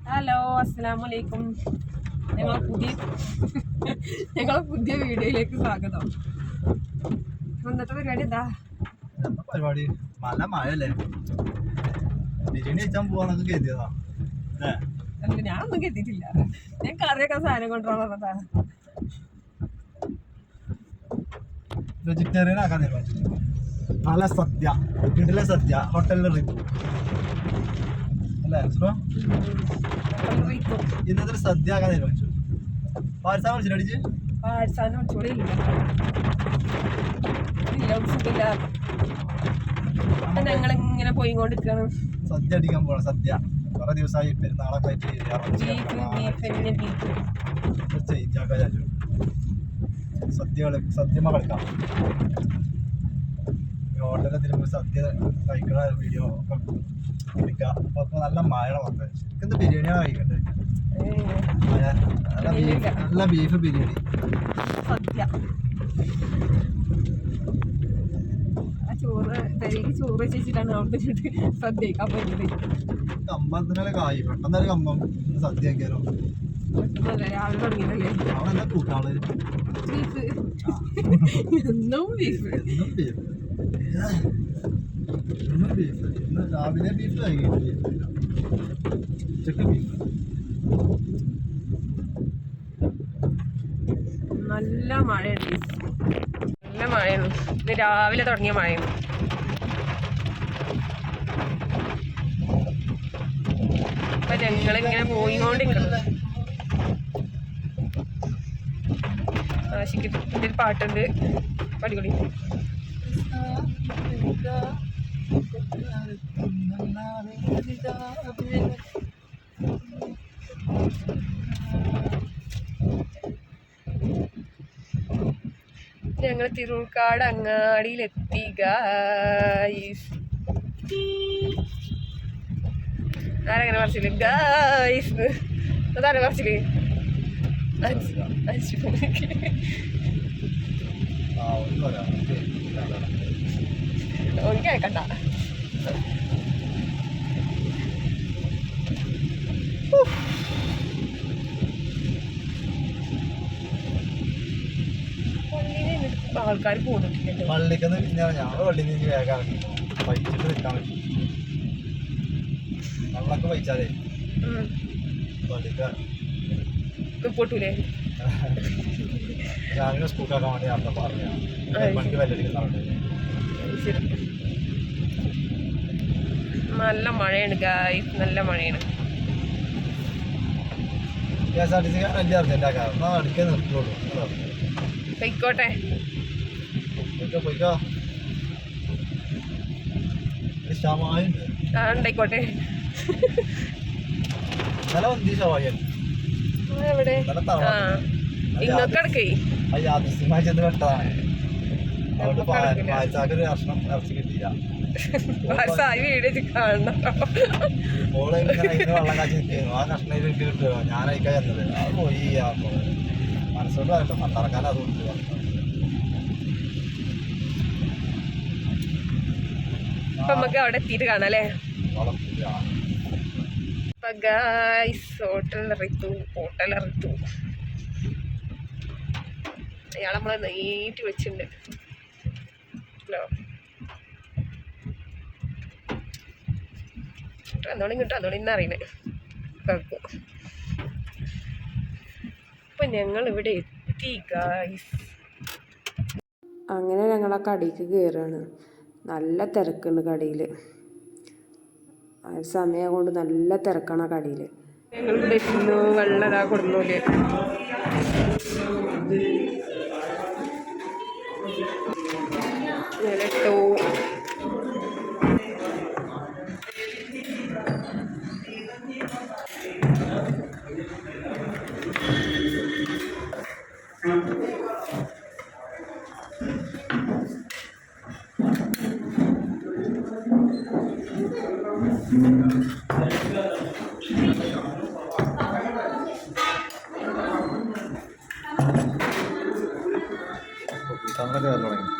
Hello അസ്സലാമു അലൈക്കും ഞങ്ങളെ പുതിയ ഞങ്ങളെ പുതിയ വീഡിയോയിലേക്ക് സ്വാഗതം. ഇന്നത്തെ പരിപാടി എന്താ? പരിപാടി. നല്ല മഴയല്ലേ? ബിരിയാണി വെച്ചാൻ പോവാന്നൊക്കെ കരുതിയതാ. അല്ലേ? ഞാനൊന്നും കെത്തിയിട്ടില്ല ഞാൻ കറിയൊക്കെ സാധനം കൊണ്ടുപോകാൻ വെജിറ്റേറിയൻ ആക്കാൻ നല്ല സദ്യ. വീട്ടിലെ സദ്യ. ഹോട്ടലിൽ റിവ്യൂ ഇന്നത്തെ സദ്യ ആക്കാൻ തീരുമാനിച്ചു. ഞങ്ങൾ ഇങ്ങനെ പോയിക്കൊണ്ടിരിക്കണം. സദ്യ അടിക്കാൻ പോണം സദ്യ. കുറെ ദിവസമായി പെരുന്നാളൊക്കെ ആയിട്ട് സദ്യ ബീഫ് ഹോട്ടലിൽ തിരുമ്പോൾ സദ്യ കഴിക്കണ വീഡിയോ ഒക്കെ എടുക്കാം അപ്പൊ അപ്പോൾ നല്ല മഴ വന്നത് എന്ത് ബിരിയാണിയാണ് കഴിക്കണ്ടേ മഴ നല്ല ബീഫ് നല്ല ബീഫ് ബിരിയാണി. സദ്യ. ചോറ് പെരേക്ക് ചോറ് വെച്ചിട്ടാണ് അവിടെ സദ്യ കഴിക്കാൻ പറ്റുന്നത് കമ്പത്തിനല്ലേ കായ്? പെട്ടെന്നൊരു കമ്പം സദ്യ ആക്കിയാലോ? രാവിലെ തുടങ്ങിയതല്ലേ? അവിടെ എന്താ കൂട്ടാൾ? ബീഫ്. എന്നും ബീഫ്. എന്നും ബീഫ്. രാവിലെ ബീഫ് ഉച്ചയ്ക്ക് ബീഫ് നല്ല മഴയുണ്ട് നല്ല മഴയാണ്. ഇന്ന് രാവിലെ തുടങ്ങിയ മഴയാണ്. അപ്പൊ ഞങ്ങളിങ്ങനെ പോയിക്കൊണ്ടിരിക്കണം ആശിക്ക് പാട്ടുണ്ട്. പടികൊടി ഞങ്ങൾ തിരൂർക്കാട് അങ്ങാടിയിലെത്തി ഗായ്സ് ആരങ്ങനെ പറച്ചിൽ? ഗായ്സ് അതാണ് പറച്ചിൽ? അഞ്ച് അഞ്ച് മണിക്ക് ആ ഒരു കേൾക്കണ്ട ആൾക്കാർ പോകുന്നുണ്ടല്ലോ പള്ളിക്കെന്ന് ഞങ്ങൾ പള്ളിയിൽ നിന്ന് വേഗം ഇറങ്ങി. വൈകിട്ട് നിൽക്കാൻ പറ്റും. വെള്ളമൊക്കെ വഹിച്ചാലേ പള്ളിക്ക് പൊട്ടൂലേ? രാവിലെ സ്കൂട്ടാക്കാൻ വേണ്ടി യാത്ര പറഞ്ഞു മണിക്ക് വല്ലടിക്കുന്നുണ്ട് നല്ല മഴയാണ് ഗായ്സ് നല്ല മഴയാണ്. K S R T C വലിയ അർജന്റ് ആക്കാം അടിക്കാൻ നിർത്തുള്ളൂ കേട്ടോ. പൊയ്ക്കോട്ടെ. പോയിക്കോ പോയിക്കോ. ഉണ്ടായിക്കോട്ടെ. ഇന്നലെ അത് യാദൃശ്യമായി ചെന്ന് പെട്ടതാണ്. അതുകൊണ്ട് പായച്ചാക്ക് ഒരു കഷ്ണം ഇറച്ചി കിട്ടിയില്ല. അതിന് വെള്ളം കാച്ചി നിൽക്കുന്നു. ആ കഷ്ണം ഇട്ട് കിട്ടുക ഞാൻ അയക്കാൻ ചെന്നത് അത് പോയി പറയണ്ട പണ്ടറക്കാൻ അത് അപ്പൊ നമുക്ക് അവിടെ എത്തിയിട്ട് കാണാം അല്ലേ? ഗായ്സ് ഹോട്ടൽ എറിത്തു ഹോട്ടൽ എറിത്തു. അയാൾ നമ്മളെ നീട്ടി വെച്ചിട്ടുണ്ട്. ഹലോ. എന്നോടും കിട്ടും അതോടെ ഇന്നറിയണേ കേൾക്കും അപ്പൊ ഞങ്ങൾ ഇവിടെ എത്തി ഗായ്സ് അങ്ങനെ ഞങ്ങൾ ആ കടയിലേക്ക് കയറുകയാണ് നല്ല തിരക്കുണ്ട് കടയിൽ ആ സമയം കൊണ്ട് നല്ല തിരക്കാണ് ആ കടയിൽ ഞങ്ങൾ എത്തുന്നു വെള്ളം ഇതാ തമിഴൊക്കെ വരൽ തുടങ്ങി.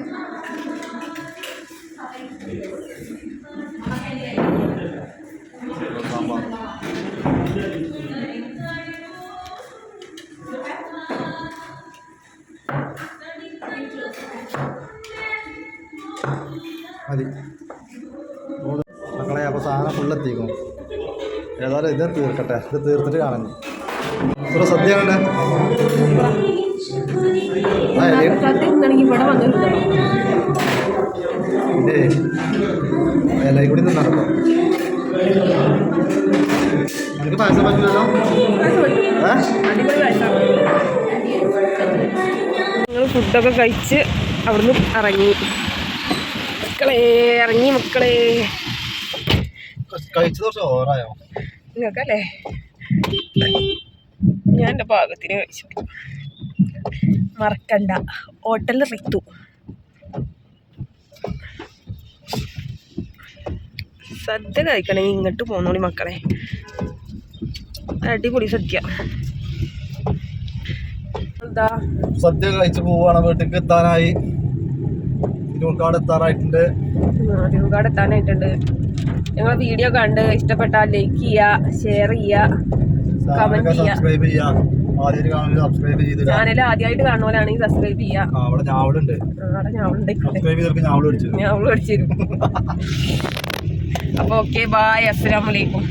മതി. മക്കളെ അപ്പോൾ സാധനം ഫുള്ള് എത്തിക്കും ഏതായാലും ഇത് തീർക്കട്ടെ. ഇത് തീർത്തിട്ട് കാണുന്നു ഇത്ര സദ്യ കണ്ടേ ആ ഇലയും സദ്യ തിന്നണമെങ്കിൽ ഇവിടെ വന്നിട്ടുണ്ടോ ഇതേ ഇലയും കൂടി നിന്നാണ് നിനക്ക് പായസം പറ്റില്ലല്ലോ? ഞങ്ങൾ ഫുഡൊക്കെ കഴിച്ച് അവിടുന്ന് ഇറങ്ങി. മക്കളെ ഇറങ്ങി മക്കളെ. നിങ്ങൾക്കല്ലേ? ഞാൻ എന്റെ പാകത്തിന് കഴിച്ചു. മറക്കണ്ട. ഹോട്ടൽ റിത്തു. സദ്യ കഴിക്കണേ ഇങ്ങോട്ട് പോന്നോളി മക്കളെ. അടിപൊളി സദ്യ. എന്താ? സദ്യ കഴിച്ചു പോവാണ് വീട്ടിലേക്ക് എത്താനായി. തിരുവക്കാട് എത്താറായിട്ടുണ്ട്. ഒരുപാട് എത്താനായിട്ടുണ്ട്. ഞങ്ങൾ വീഡിയോ കണ്ട് ഇഷ്ടപ്പെട്ടാൽ ലൈക്ക് ചെയ്യുക ഷെയർ ചെയ്യുക കമന്റ് ചെയ്യാ. സബ്സ്ക്രൈബ് ചെയ്യാം. ആദ്യം കാണുന്നത് സബ്സ്ക്രൈബ് ചെയ്തില്ല. ചാനൽ ആദ്യമായിട്ട് കാണുന്നവരാണെങ്കിൽ സബ്സ്ക്രൈബ് ചെയ്യുക അവിടെ ഞാവളുണ്ട് അടിച്ചു അപ്പോൾ ഓക്കെ ബായ് അസ്സലാമലൈക്കും